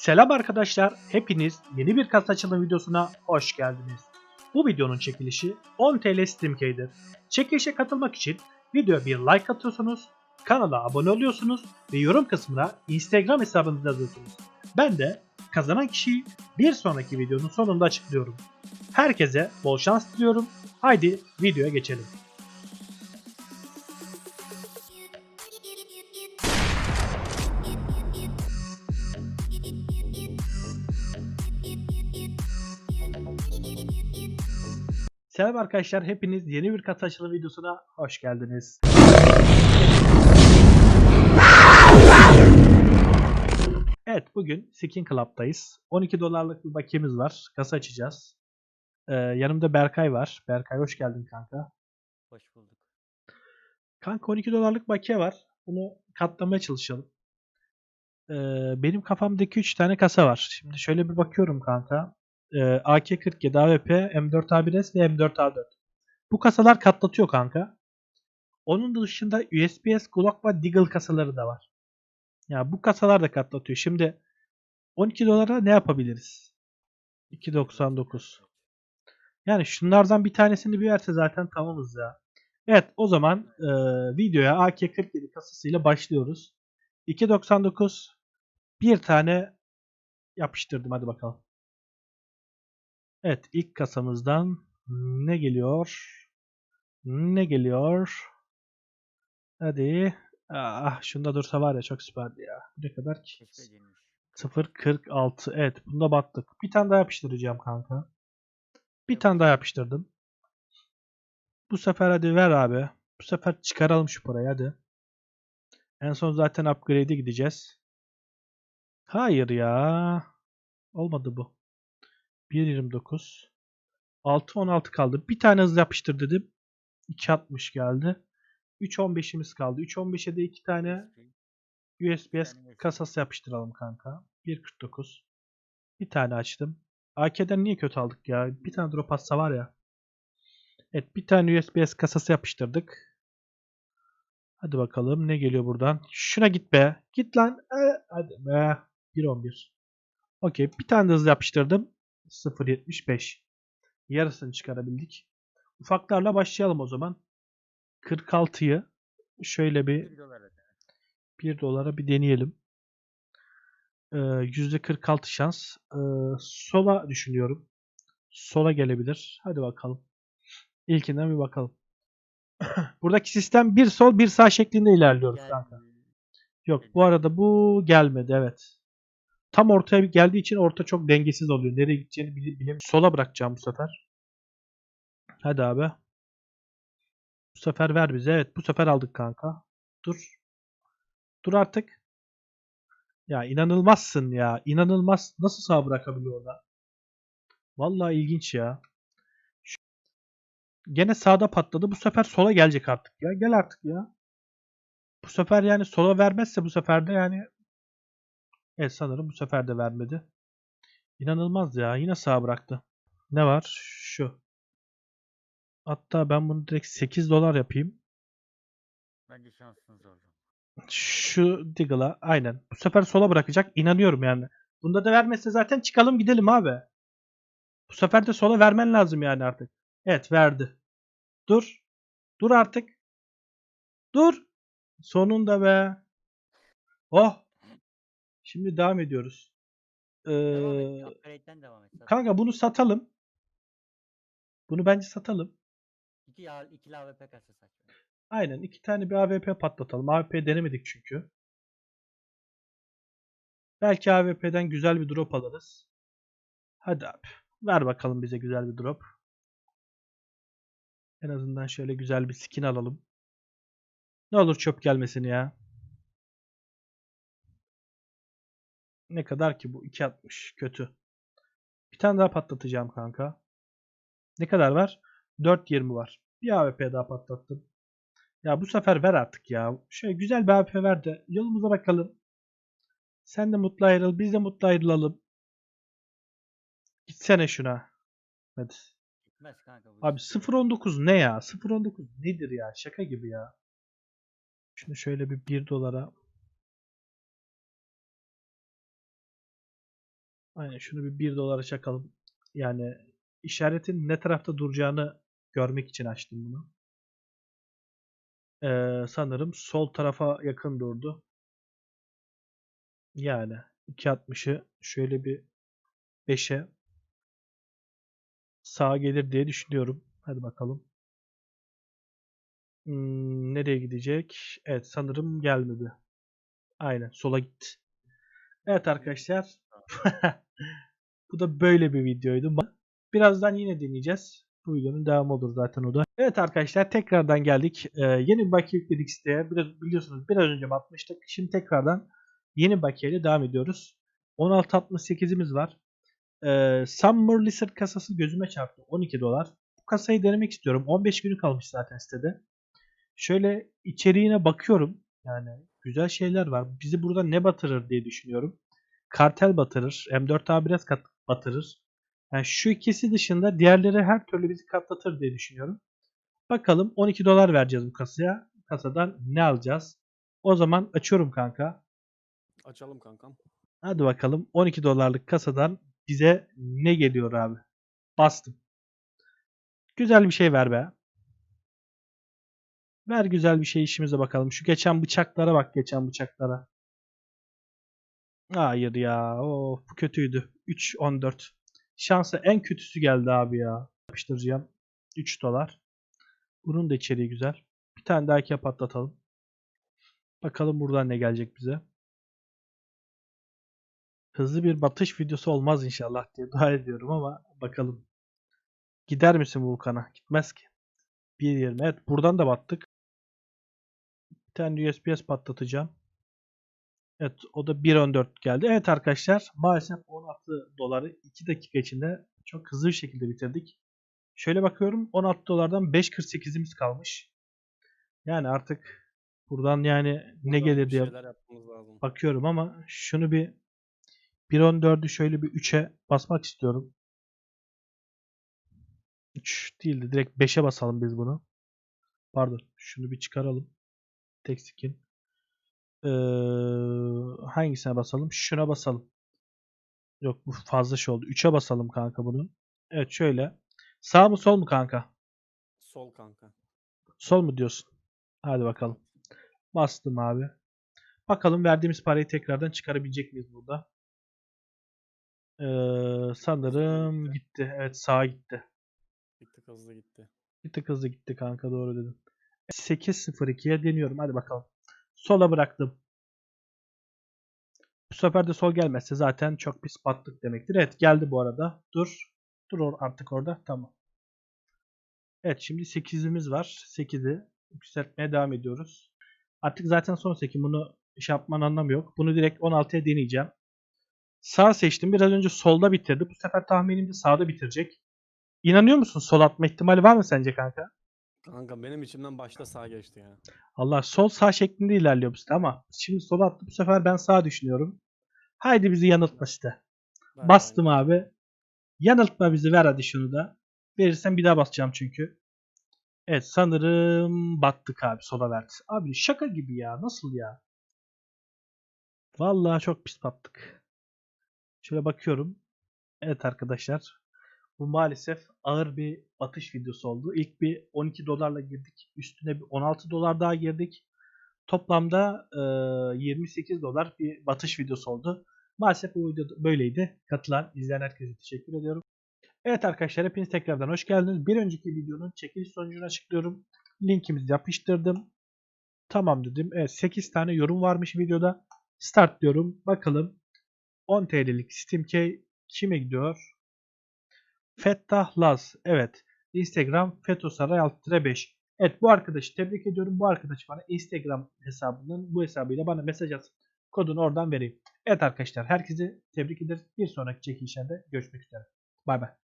Selam arkadaşlar, hepiniz yeni bir kasa açılım videosuna hoş geldiniz. Bu videonun çekilişi 10 TL SteamK'dir. Çekilişe katılmak için videoya bir like atıyorsunuz, kanala abone oluyorsunuz ve yorum kısmına Instagram hesabınızı yazıyorsunuz. Ben de kazanan kişiyi bir sonraki videonun sonunda açıklıyorum. Herkese bol şans diliyorum. Haydi videoya geçelim. Selam arkadaşlar, hepiniz yeni bir kasa açılım videosuna hoş geldiniz. Evet, bugün Skin Club'dayız. 12 dolarlık bir bakiyemiz var. Kasa açacağız. Ee, yanımda Berkay var. Berkay hoş geldin kanka. Hoş bulduk. Kanka 12 dolarlık bakiye var. Bunu katlamaya çalışalım. Ee, benim kafamdaki 3 tane kasa var. Şimdi şöyle bir bakıyorum kanka. Ee, AK-47 AWP, M4A1S ve M4A4. Bu kasalar katlatıyor kanka. Onun dışında USPS, Glock ve Deagle kasaları da var. Ya bu kasalar da katlatıyor. Şimdi 12 dolara ne yapabiliriz? 2.99. Yani şunlardan bir tanesini bir verse zaten tamamız ya. Evet o zaman e, videoya AK-47 kasasıyla başlıyoruz. 2.99 bir tane yapıştırdım hadi bakalım. Evet ilk kasamızdan ne geliyor? Ne geliyor? Hadi. Ah şunda dursa var ya çok süperdi ya. Ne kadar ki? Keşfedilmiş. 0.46 evet bunda battık. Bir tane daha yapıştıracağım kanka. Bir tane daha yapıştırdım. Bu sefer hadi ver abi. Bu sefer çıkaralım şu parayı hadi. En son zaten upgrade'e gideceğiz. Hayır ya. Olmadı bu. 1.29. 6.16 kaldı. Bir tane hızlı yapıştır dedim. 2.60 geldi. 3.15'imiz kaldı. 3.15'e de iki tane USPS kasası yapıştıralım kanka. 1.49. Bir tane açtım. AK'den niye kötü aldık ya? Bir tane drop atsa var ya. Evet bir tane USBS kasası yapıştırdık. Hadi bakalım ne geliyor buradan. Şuna git be. Git lan. Ee, hadi be. 1.11. Okey bir tane de hızlı yapıştırdım. 0.75. Yarısını çıkarabildik. Ufaklarla başlayalım o zaman. 46'yı şöyle bir 1 dolar öde. 1 dolara bir deneyelim. Ee, %46 şans. Ee, sola düşünüyorum. Sola gelebilir. Hadi bakalım. İlkinden bir bakalım. Buradaki sistem bir sol bir sağ şeklinde ilerliyoruz kanka. Yok bu arada bu gelmedi evet. Tam ortaya geldiği için orta çok dengesiz oluyor. Nereye gideceğini bile bilemiyorum. Sola bırakacağım bu sefer. Hadi abi. Bu sefer ver bize. Evet bu sefer aldık kanka. Dur. Dur artık. Ya inanılmazsın ya. İnanılmaz. Nasıl sağ bırakabiliyor orada? Vallahi ilginç ya. Şu- Gene sağda patladı. Bu sefer sola gelecek artık ya. Gel artık ya. Bu sefer yani sola vermezse bu sefer de yani Evet sanırım bu sefer de vermedi. İnanılmaz ya. Yine sağ bıraktı. Ne var? Şu. Hatta ben bunu direkt 8 dolar yapayım. Bence şansınız oldu. Şu Diggle'a aynen. Bu sefer sola bırakacak. İnanıyorum yani. Bunda da vermezse zaten çıkalım gidelim abi. Bu sefer de sola vermen lazım yani artık. Evet verdi. Dur. Dur artık. Dur. Sonunda be. Oh. Şimdi devam ediyoruz. Devam Ee, et. Upgrade'den devam et. kanka bunu satalım. Bunu bence satalım. 2 ya ikili AWP kasası aç. Aynen iki tane bir AWP patlatalım. AWP denemedik çünkü. Belki AWP'den güzel bir drop alırız. Hadi abi. Ver bakalım bize güzel bir drop. En azından şöyle güzel bir skin alalım. Ne olur çöp gelmesin ya. Ne kadar ki bu? 2.60. Kötü. Bir tane daha patlatacağım kanka. Ne kadar var? 4.20 var. Bir AWP daha patlattım. Ya bu sefer ver artık ya. Şöyle güzel bir AWP ver de yolumuza bakalım. Sen de mutlu ayrıl, biz de mutlu ayrılalım. Gitsene şuna. Hadi. Gitmez kanka bu. Abi iş. 0.19 ne ya? 0.19 nedir ya? Şaka gibi ya. Şunu şöyle bir 1 dolara Aynen şunu bir 1 dolara çakalım. Yani işaretin ne tarafta duracağını görmek için açtım bunu. Ee, sanırım sol tarafa yakın durdu. Yani 2.60'ı şöyle bir 5'e sağa gelir diye düşünüyorum. Hadi bakalım. Hmm, nereye gidecek? Evet sanırım gelmedi. Aynen sola gitti. Evet arkadaşlar. Bu da böyle bir videoydu. Birazdan yine deneyeceğiz. Bu videonun devamı olur zaten o da. Evet arkadaşlar tekrardan geldik. Ee, yeni bir bakiye yükledik siteye. Biraz, biliyorsunuz biraz önce batmıştık. Şimdi tekrardan yeni bakiyeyle devam ediyoruz. 16.68'imiz var. Ee, Summer Lizard kasası gözüme çarptı. 12 dolar. Bu kasayı denemek istiyorum. 15 günü kalmış zaten sitede. Şöyle içeriğine bakıyorum. Yani güzel şeyler var. Bizi burada ne batırır diye düşünüyorum. Kartel batırır. M4A biraz kat batırır. Yani şu ikisi dışında diğerleri her türlü bizi katlatır diye düşünüyorum. Bakalım 12 dolar vereceğiz bu kasaya. Kasadan ne alacağız? O zaman açıyorum kanka. Açalım kankam. Hadi bakalım 12 dolarlık kasadan bize ne geliyor abi? Bastım. Güzel bir şey ver be. Ver güzel bir şey işimize bakalım. Şu geçen bıçaklara bak geçen bıçaklara. Hayır ya. Of bu kötüydü. 3.14. Şansa en kötüsü geldi abi ya. Yapıştıracağım. 3 dolar. Bunun da içeriği güzel. Bir tane daha ikiye patlatalım. Bakalım buradan ne gelecek bize. Hızlı bir batış videosu olmaz inşallah diye dua ediyorum ama bakalım. Gider misin Vulkan'a? Gitmez ki. 1.20. Evet buradan da battık. Bir tane USPS patlatacağım. Evet o da 1.14 geldi. Evet arkadaşlar maalesef 16 doları 2 dakika içinde çok hızlı bir şekilde bitirdik. Şöyle bakıyorum 16 dolardan 5.48'imiz kalmış. Yani artık buradan yani ne Buradan gelir bir diye bakıyorum ama şunu bir 1.14'ü şöyle bir 3'e basmak istiyorum. 3 değildi direkt 5'e basalım biz bunu. Pardon şunu bir çıkaralım. Tek skin. Ee, hangisine basalım? Şuna basalım. Yok bu fazla şey oldu. 3'e basalım kanka bunu. Evet şöyle. Sağ mı sol mu kanka? Sol kanka. Sol mu diyorsun? Hadi bakalım. Bastım abi. Bakalım verdiğimiz parayı tekrardan çıkarabilecek miyiz burada? Ee, sanırım gitti. Evet sağa gitti. Tık hızlı gitti. Tık hızlı gitti kanka doğru dedin. 8.02'ye deniyorum. Hadi bakalım. Sola bıraktım. Bu sefer de sol gelmezse zaten çok pis battık demektir. Evet geldi bu arada. Dur. Dur artık orada. Tamam. Evet şimdi 8'imiz var. 8'i yükseltmeye devam ediyoruz. Artık zaten son 8. Bunu şey yapman anlamı yok. Bunu direkt 16'ya deneyeceğim. Sağ seçtim. Biraz önce solda bitirdi. Bu sefer tahminim de sağda bitirecek. İnanıyor musun? Sol atma ihtimali var mı sence kanka? Kanka benim içimden başta sağ geçti ya. Allah sol sağ şeklinde ilerliyor bu site ama şimdi sola attı bu sefer ben sağ düşünüyorum. Haydi bizi yanıltma site. Ver Bastım kanka. abi. Yanıltma bizi ver hadi şunu da. Verirsen bir daha basacağım çünkü. Evet sanırım battık abi sola verdi. Abi şaka gibi ya nasıl ya? Vallahi çok pis battık. Şöyle bakıyorum. Evet arkadaşlar. Bu maalesef ağır bir batış videosu oldu. İlk bir 12 dolarla girdik. Üstüne bir 16 dolar daha girdik. Toplamda e, 28 dolar bir batış videosu oldu. Maalesef bu video böyleydi. Katılan, izleyen herkese teşekkür ediyorum. Evet arkadaşlar hepiniz tekrardan hoş geldiniz. Bir önceki videonun çekiliş sonucunu açıklıyorum. Linkimizi yapıştırdım. Tamam dedim. Evet 8 tane yorum varmış videoda. Start diyorum. Bakalım 10 TL'lik Steam Key kime gidiyor? Fettah Laz. Evet. Instagram Fetosaray 6-5. Evet bu arkadaşı tebrik ediyorum. Bu arkadaş bana Instagram hesabından bu hesabıyla bana mesaj atsın. Kodunu oradan vereyim. Evet arkadaşlar herkese tebrik ederiz. Bir sonraki çekilişlerde görüşmek üzere. Bay bay.